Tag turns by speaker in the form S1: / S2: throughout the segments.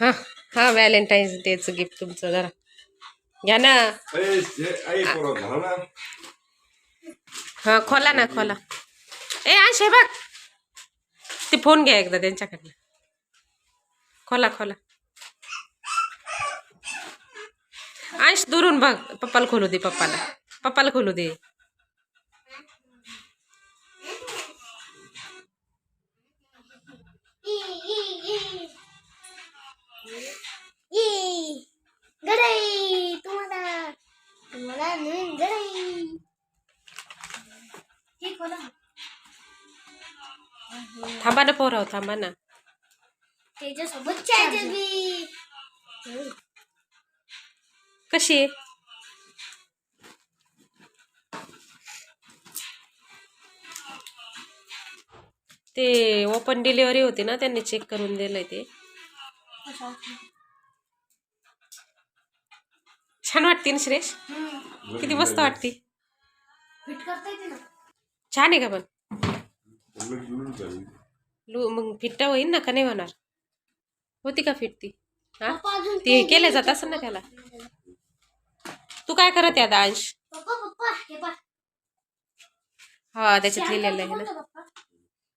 S1: हा हा व्हॅलेंटाईन्स डेचं गिफ्ट तुमचं जरा. घ्या ना. हा खोला ना खोला. ए आशे बघ. ते फोन घ्या एकदा त्यांच्याकडनं. खोला खोला. अंश दुरून बघ. पप्पाला खोलू दे पप्पाला. पप्पाला खोलू दे. कशी आहे? ते ओपन डिलिव्हरी होती ना त्यांनी चेक करून दिलंय ते. छान वाटते ना श्रेष किती मस्त वाटते. छान आहे का पण? मग फिट्टा होईल ना का नाही होणार? होती का फिट ती हा ते केलं जात असं ना त्याला? तू काय करत आहे आता अंश?
S2: पप्पा पप्पा हे पा
S1: हा त्याच्यात लिहिलेलं आहे ना.
S2: पप्पा.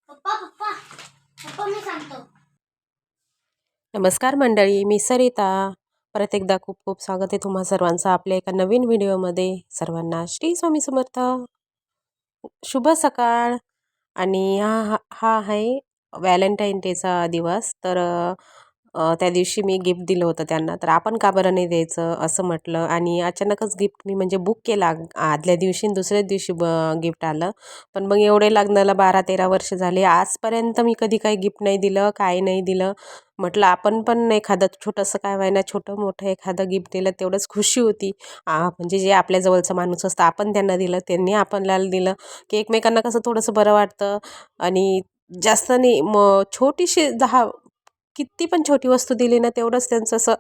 S2: पप्पा पप्पा. पप्पा मी सांगतो.
S1: नमस्कार मंडळी मी सरिता. परत एकदा खूप खूप स्वागत आहे तुम्हा सर्वांचं आपल्या एका नवीन व्हिडिओमध्ये. सर्वांना श्री स्वामी समर्थ. शुभ सकाळ. आणि हा हा आहे व्हॅलेंटाईन डेचा दिवस. तर त्या दिवशी मी गिफ्ट दिलं होतं त्यांना. तर आपण का बरं नाही द्यायचं? असं म्हटलं आणि अचानकच गिफ्ट मी म्हणजे बुक केला. आदल्या दिवशी दुसऱ्याच दिवशी ब गिफ्ट आलं. पण मग एवढे लग्नाला बारा तेरा वर्ष झाले. आजपर्यंत मी कधी काही गिफ्ट नाही दिलं काय नाही दिलं. म्हटलं आपण पण एखादं छोटंसं काय व्हायना छोटं मोठं एखादं गिफ्ट दिलं तेवढंच खुशी होती. म्हणजे जे आपल्या जवळचं माणूस असतं आपण त्यांना दिलं त्यांनी आपल्याला दिलं की एकमेकांना कसं थोडंसं बरं वाटतं. आणि जास्त नाही मग छोटीशी दहा किती पण छोटी वस्तू दिली ना तेवढंच त्यांचं असं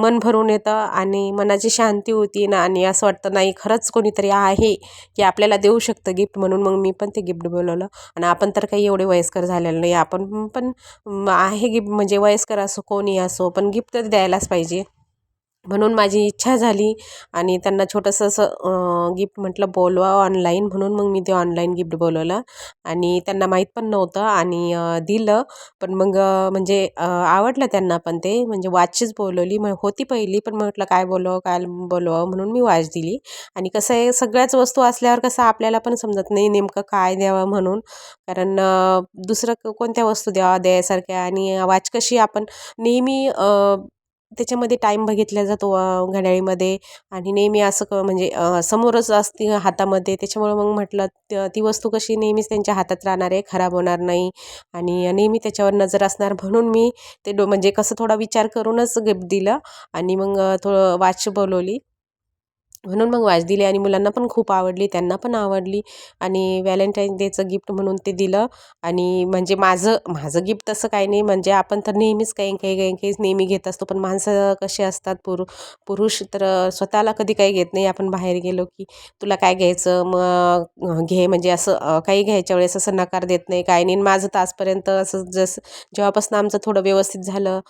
S1: मन भरून येतं आणि मनाची शांती होती ना आणि असं वाटतं नाही खरंच कोणीतरी आहे की आपल्याला देऊ शकतं गिफ्ट म्हणून. मग मी पण ते गिफ्ट बोलवलं. आणि आपण तर काही एवढे वयस्कर झालेलं नाही. आपण पण आहे गिफ्ट म्हणजे वयस्कर असो कोणी असो पण गिफ्ट द्यायलाच पाहिजे. म्हणून माझी इच्छा झाली आणि त्यांना छोटंसं असं गिफ्ट म्हटलं बोलवा ऑनलाईन म्हणून. मग मी ते ऑनलाईन गिफ्ट बोलवलं आणि त्यांना माहीत पण नव्हतं आणि दिलं. पण मग म्हणजे आवडलं त्यांना पण ते. म्हणजे वॉचच बोलवली. मग होती पहिली पण म्हटलं काय बोलवावं काय बोलवावं म्हणून मी वॉच दिली. आणि कसं आहे सगळ्याच वस्तू असल्यावर कसं आपल्याला पण समजत नाही नेमकं काय द्यावं म्हणून. कारण दुसरं कोणत्या वस्तू द्यावा द्यायसारख्या आणि वॉच कशी आपण नेहमी त्याच्यामध्ये टाईम बघितला जातो घड्याळीमध्ये आणि नेहमी असं क म्हणजे समोरच असते हातामध्ये. त्याच्यामुळं मग म्हटलं त- ती वस्तू कशी नेहमीच त्यांच्या हातात राहणार आहे खराब होणार नाही. आणि नेहमी त्याच्यावर नजर असणार म्हणून मी ते डो म्हणजे कसं थोडा विचार करूनच गिफ्ट दिलं. आणि मग थोडं वॉच बोलवली. म्हणून मग वॉच दिली आणि मुलांना पण खूप आवडली त्यांना पण आवडली आणि व्हॅलेंटाईन डेचं गिफ्ट म्हणून ते दिलं. आणि म्हणजे माझं माझं गिफ्ट तसं काही नाही म्हणजे आपण तर नेहमीच काही काही काही काही नेहमी घेत असतो पण माणसं कसे असतात पुरु पुरुष तर स्वतःला कधी काही घेत नाही आपण बाहेर गेलो की तुला काय घ्यायचं मग घे म्हणजे असं काही घ्यायच्या वेळेस असं नकार देत नाही काय नाही. माझं तर आजपर्यंत असं जसं जेव्हापासून आमचं थोडं व्यवस्थित झालं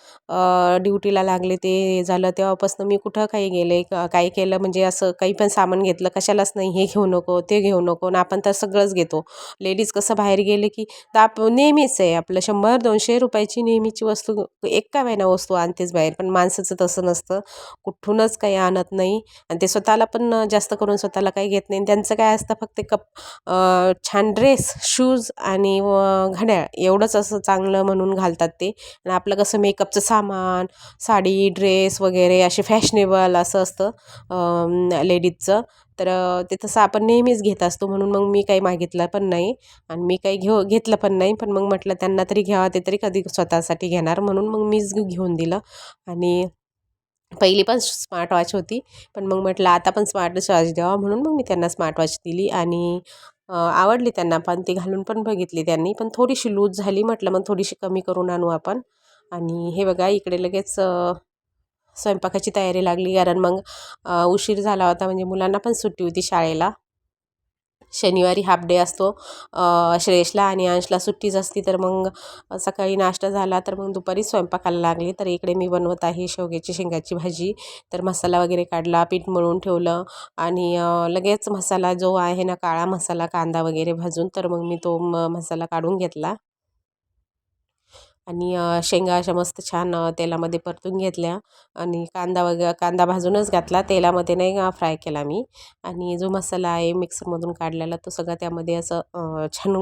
S1: ड्युटीला लागले ते झालं तेव्हापासून मी कुठं काही गेले का- काही केलं म्हणजे असं काही पण सामान घेतलं कशालाच नाही हे घेऊ नको ते घेऊ नको आणि आपण तर सगळंच घेतो. लेडीज कसं बाहेर गेले की तर आप नेहमीच आहे आपलं शंभर दोनशे रुपयाची नेहमीची वस्तू एक का वेळेना वस्तू आणतेच बाहेर पण माणसाचं तसं नसतं. कुठूनच काही आणत नाही आणि ते स्वतःला पण जास्त करून स्वतःला काही घेत नाही. त्यांचं काय असतं फक्त कप छान ड्रेस शूज आणि व घड्याळ एवढंच असं चांगलं म्हणून घालतात ते. आणि आपलं कसं मेकअपचं सामान साडी ड्रेस वगैरे असे फॅशनेबल असं असतं. लेडीजचं. तर ते तसं आपण नेहमीच घेत असतो म्हणून मग मी काही मागितलं पण नाही आणि मी काही घेऊ घेतलं पण नाही. पण मग म्हटलं त्यांना तरी घ्यावा ते तरी कधी स्वतःसाठी घेणार म्हणून मग मीच घेऊन दिलं. आणि पहिली पण स्मार्ट वॉच होती. पण मग म्हटलं आता पण स्मार्ट वॉच द्यावा म्हणून मग मी त्यांना स्मार्ट वॉच दिली आणि आवडली त्यांना पण. ती घालून पण बघितली त्यांनी. पण थोडीशी लूज झाली म्हटलं मग थोडीशी कमी करून आणू आपण. आणि हे बघा इकडे लगेच स्वयंपाकाची तयारी लागली. कारण मग उशीर झाला होता. म्हणजे मुलांना पण सुट्टी होती शाळेला. शनिवारी हाफ डे असतो. श्रेयशला आणि अंशला सुट्टीच असती. तर मग सकाळी नाश्ता झाला. तर मग दुपारी स्वयंपाकाला लागली. तर इकडे मी बनवत आहे शेवग्याची शेंगाची भाजी. तर मसाला वगैरे काढला. पीठ मळून ठेवलं. आणि लगेच मसाला जो आहे ना काळा मसाला कांदा वगैरे भाजून तर मग मी तो म मसाला काढून घेतला. आणि शेंगा अशा मस्त छान तेलामध्ये परतून घेतल्या आणि कांदा वगैरे कांदा भाजूनच घातला. तेलामध्ये नाही फ्राय केला मी आणि जो मसाला आहे मिक्सरमधून काढलेला तो सगळा त्यामध्ये असं छान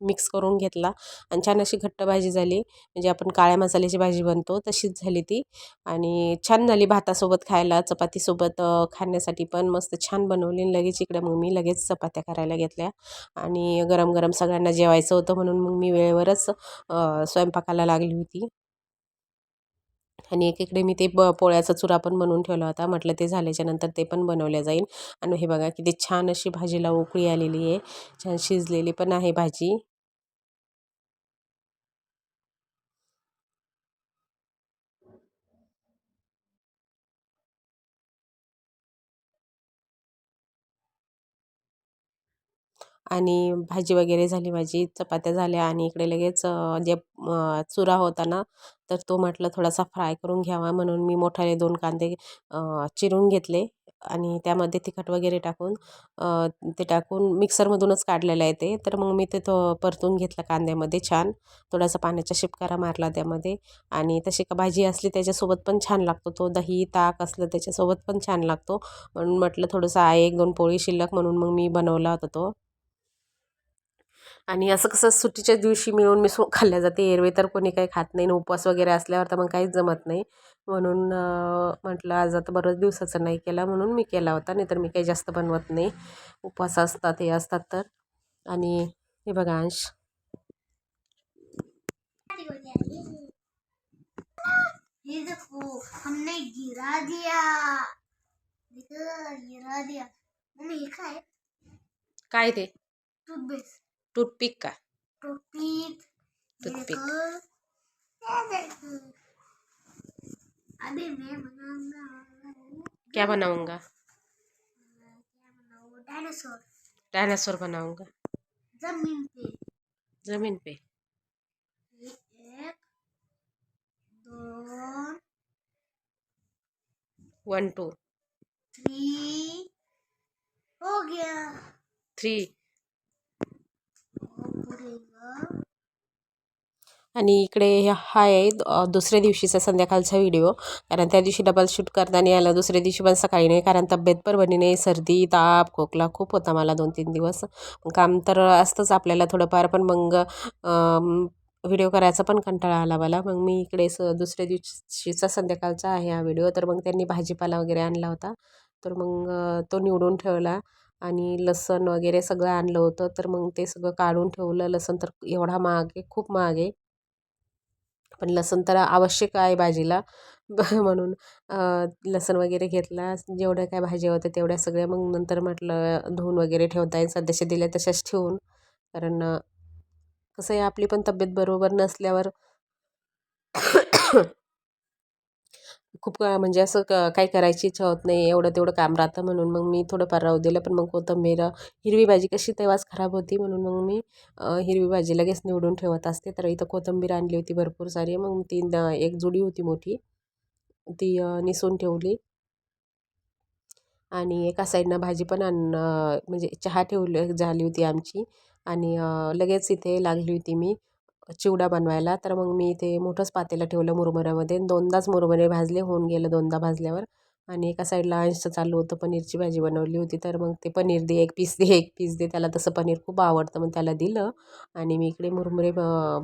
S1: मिक्स करून घेतला आणि छान अशी घट्ट भाजी झाली. म्हणजे आपण काळ्या मसाल्याची भाजी बनतो तशीच झाली ती. आणि छान झाली भातासोबत खायला चपातीसोबत खाण्यासाठी पण मस्त छान बनवली आणि लगेच इकडे मग मी लगेच चपात्या करायला घेतल्या. आणि गरम गरम सगळ्यांना जेवायचं होतं म्हणून मग मी वेळेवरच स्वयंपाकाला लागली होती. आणि एकीकडे मी ते ब पोळ्याचा चुरा पण बनवून ठेवला होता. म्हटलं ते झाल्याच्यानंतर ते पण बनवल्या जाईल. आणि हे बघा किती छान अशी भाजीला उकळी आलेली आहे. छान शिजलेली पण आहे भाजी. आणि भाजी वगैरे झाली माझी चपात्या झाल्या आणि इकडे लगेच जे चुरा होता ना तर तो म्हटलं थोडासा फ्राय करून घ्यावा म्हणून मी मोठाले दोन कांदे चिरून घेतले आणि त्यामध्ये तिखट वगैरे टाकून ते टाकून मिक्सरमधूनच काढलेलं आहे ते. तर मग मी ते तो परतून घेतलं कांद्यामध्ये छान. थोडासा पाण्याचा शिपकारा मारला त्यामध्ये आणि तशी का भाजी असली त्याच्यासोबत पण छान लागतो. तो दही ताक असलं त्याच्यासोबत पण छान लागतो. म्हणून म्हटलं थोडंसं आहे एक दोन पोळी शिल्लक म्हणून मग मी बनवला होता तो. आणि असं कसं सुट्टीच्या दिवशी मिळून मिसळून खाल्ल्या जाते. एरवे तर कोणी काही खात नाही. उपवास वगैरे असल्यावर तर मग काहीच जमत नाही. म्हणून म्हटलं आज आता बरंच दिवसाचं नाही केला म्हणून मी केला होता. नाही तर मी काही जास्त बनवत नाही. उपवास असतात हे असतात तर. आणि हे बघा अंश.
S2: ये देखो हमने गिरा दिया. देखो गिरा दिया. मम्मी ये काय
S1: काय ते?
S2: टूथपेस्ट
S1: टूथपिक का
S2: टूथपिक
S1: Toothpick.
S2: अभी मैं बनाऊंगा
S1: क्या बनाऊंगा
S2: डायनासोर
S1: डायनासोर बनाऊंगा
S2: जमीन पे
S1: जमीन पे
S2: एक दोन
S1: वन टू
S2: थ्री हो गया
S1: थ्री आणि इकडे हा आहे दुसऱ्या दिवशीचा संध्याकाळचा व्हिडिओ. कारण त्या दिवशी डबल शूट करताना आलं आला दुसऱ्या दिवशी पण सकाळी नाही कारण तब्येत पण बनी नाही सर्दी ताप खोकला खूप होता मला दोन तीन दिवस. काम तर असतंच आपल्याला थोडंफार पण मग व्हिडिओ करायचा पण कंटाळा आला मला. मग मी इकडे स दुसऱ्या दिवशीचा संध्याकाळचा आहे हा व्हिडिओ. तर मग त्यांनी भाजीपाला वगैरे आणला होता. तर मग तो निवडून ठेवला. आणि लसूण वगैरे सगळं आणलं होतं तर मग ते सगळं काढून ठेवलं. लसण तर एवढा महाग आहे खूप महाग आहे. पण लसूण तर आवश्यक आहे भाजीला. म्हणून लसूण वगैरे घेतला जेवढ्या काय भाज्या होत्या तेवढ्या सगळ्या. मग नंतर म्हटलं धुवून वगैरे ठेवता येईल. सध्याच्या दिल्या तशाच ठेवून. कारण कसं आहे आपली पण तब्येत बरोबर नसल्यावर खूप म्हणजे असं क काही करायची इच्छा होत नाही एवढं तेवढं काम राहतं म्हणून मग मी थोडंफार राहू दिलं. पण मग कोथिंबीर हिरवी भाजी कशी तेव्हाच खराब होती म्हणून मग मी हिरवी भाजी लगेच निवडून ठेवत असते. तर इथं कोथिंबीर आणली होती भरपूर सारी. मग ती एक जुडी होती मोठी. ती निसून ठेवली. आणि एका साईडनं भाजी पण आण म्हणजे चहा ठेवली झाली होती आमची. आणि लगेच इथे लागली होती मी. चिवडा बनवायला. तर मग मी ते मोठंच पातेलं ठेवलं मुरमुऱ्यामध्ये. दोनदाच मुरमुरे भाजले होऊन गेलं दोनदा भाजल्यावर. आणि एका साईडला अंशचं चालू होतं पनीरची भाजी बनवली होती. तर मग ते पनीर दे एक पीस दे एक पीस दे. त्याला तसं पनीर खूप आवडतं मग त्याला दिलं. आणि मी इकडे मुरमुरे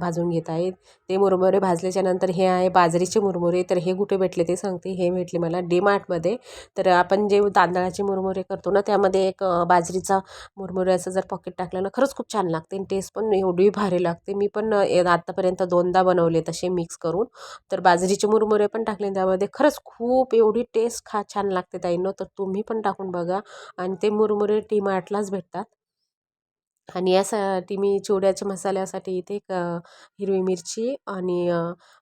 S1: भाजून घेत आहे. ते मुरमुरे भाजल्याच्या नंतर हे आहे बाजरीचे मुरमुरे. तर हे कुठे भेटले ते सांगते. हे भेटले मला डीमार्टमध्ये. तर आपण जे तांदळाचे मुरमुरे करतो ना त्यामध्ये एक बाजरीचा मुरमुऱ्याचं जर पॉकेट टाकलं ना खरंच खूप छान लागते आणि टेस्ट पण एवढी भारी लागते. मी पण आत्तापर्यंत दोनदा बनवले तसे मिक्स करून. तर बाजरीचे मुरमुरे पण टाकले त्यामध्ये खरंच खूप एवढी टेस्ट खा छान लागते ताईंनो तर तुम्ही पण टाकून बघा आणि ते मुरमुरे टी मार्टलाच भेटतात. आणि यासाठी मी चिवड्याच्या मसाल्यासाठी इथे एक हिरवी मिरची आणि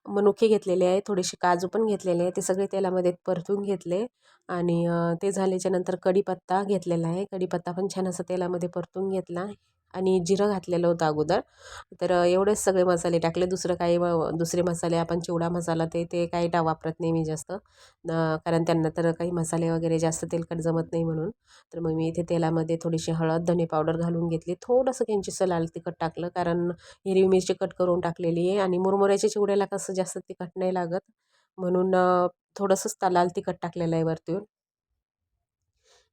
S1: मनुके घेतलेले आहे थोडेसे काजू पण घेतलेले आहे ते सगळे तेलामध्ये परतून घेतले आणि ते झाल्याच्यानंतर कढीपत्ता घेतलेला आहे. कढीपत्ता पण छान असं तेलामध्ये परतून घेतला आणि जिरं घातलेलं होतं अगोदर. तर एवढेच सगळे मसाले टाकले. दुसरं काही व- दुसरे मसाले आपण चिवडा मसाला ते ते काही टा वापरत नाही मी जास्त. कारण त्यांना तर काही मसाले वगैरे जास्त तेलकट जमत नाही म्हणून. तर मग मी इथे तेलामध्ये थोडीशी हळद धने पावडर घालून घेतली. थोडंसं किंचितसं लाल तिखट टाकलं कारण हिरवी मिरची कट करून टाकलेली आहे आणि मुरमुऱ्याच्या चिवड्याला कसं जास्त तिखट नाही लागत. म्हणून थोडंसंच लाल तिखट टाकलेलं आहे वरतून.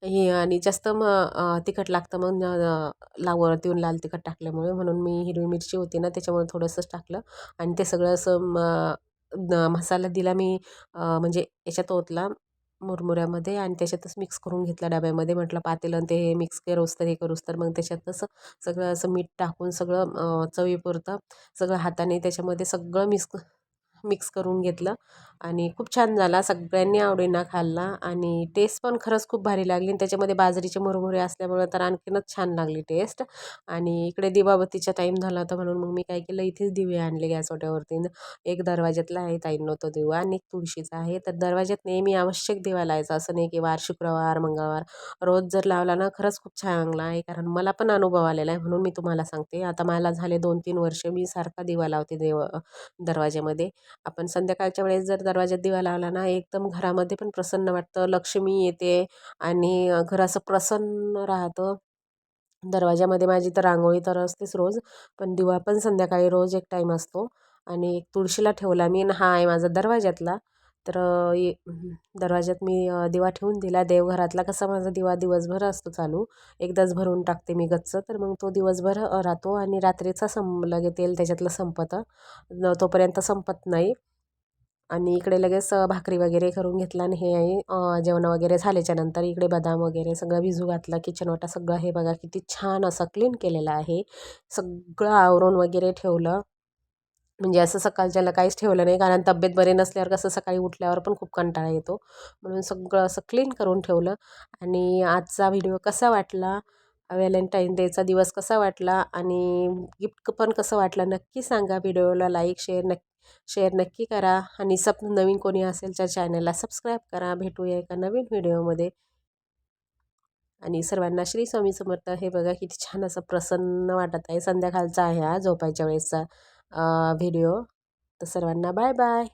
S1: हे आणि जास्त मग तिखट लागतं मग अ, येऊन लाल तिखट टाकल्यामुळे. म्हणून मी हिरवी मिरची होती ना त्याच्यामुळे थोडंसंच टाकलं. आणि ते सगळं असं म मसाला दिला मी म्हणजे याच्यात ओतला मुरमुऱ्यामध्ये आणि त्याच्यातच मिक्स करून घेतला डब्यामध्ये. म्हटलं पातेलं आणि ते मिक्स करूस तर हे करूस तर मग त्याच्यातच सगळं असं मीठ टाकून सगळं चवीपुरतं सगळं हाताने त्याच्यामध्ये सगळं मिक्स मिक्स करून घेतलं आणि खूप छान झाला. सगळ्यांनी आवडीनं खाल्ला आणि टेस्ट पण खरंच खूप भारी लागली आणि त्याच्यामध्ये बाजरीचे मुरमुरे असल्यामुळे तर आणखीनच छान लागली टेस्ट आणि इकडे दिवाबत्तीचा टाईम झाला होता म्हणून मग मी काय केलं इथेच दिवे आणले गॅस ओट्यावरती एक दरवाज्यातला आहे ताईंनो तो दिवा आणि एक तुळशीचा आहे. तर दरवाज्यात नेहमी आवश्यक दिवा लावायचा. असं नाही की वार शुक्रवार मंगळवार रोज जर लावला ना खरंच खूप चांगला आहे. कारण मला पण अनुभव आलेला आहे म्हणून मी तुम्हाला सांगते. आता मला झाले दोन तीन वर्ष मी सारखा दिवा लावते देव दरवाज्यामध्ये. आपण संध्याकाळच्या वेळेस जर दरवाज्यात दिवा लावला ना एकदम घरामध्ये पण प्रसन्न वाटतं. लक्ष्मी येते आणि घर असं प्रसन्न राहतं. दरवाज्यामध्ये माझी तर रांगोळी तर असतेच रोज पण दिवा पण संध्याकाळी रोज एक टाईम असतो आणि एक तुळशीला ठेवला मी आणि हा आहे माझा दरवाज्यातला. तर ये दरवाज्यात मी दिवा ठेवून दिला. देवघरातला कसा माझा दिवा दिवसभर असतो चालू. एकदाच भरून टाकते मी गच्च. तर मग तो दिवसभर राहतो आणि रात्रीचा सं लगे तेल त्याच्यातलं संपतं. तोपर्यंत संपत नाही. आणि इकडे लगेच भाकरी वगैरे करून घेतला आणि हे आहे जेवण वगैरे झाल्याच्यानंतर इकडे बदाम वगैरे सगळं भिजू घातलं. किचन वाटा सगळं हे बघा किती छान असं क्लीन केलेलं आहे. सगळं आवरून वगैरे ठेवलं. म्हणजे असं सकाळच्याला काहीच ठेवलं नाही कारण तब्येत बरे नसल्यावर कसं सकाळी उठल्यावर पण खूप कंटाळा येतो. म्हणून सगळं असं क्लीन करून ठेवलं. आणि आजचा व्हिडिओ कसा वाटला? व्हॅलेंटाईन डेचा दिवस कसा वाटला? आणि गिफ्ट पण कसं वाटलं? नक्की सांगा. व्हिडिओला लाईक शेअर नक्की शेअर नक्की करा. आणि सब नवीन कोणी असेल तर चॅनलला सबस्क्राईब करा. भेटूया एका नवीन व्हिडिओमध्ये आणि सर्वांना श्री स्वामी समर्थ. हे बघा किती छान असं प्रसन्न वाटत आहे. संध्याकाळचा आहे हा झोपायच्या वेळेसचा व्हिडिओ तर सर्वांना बाय बाय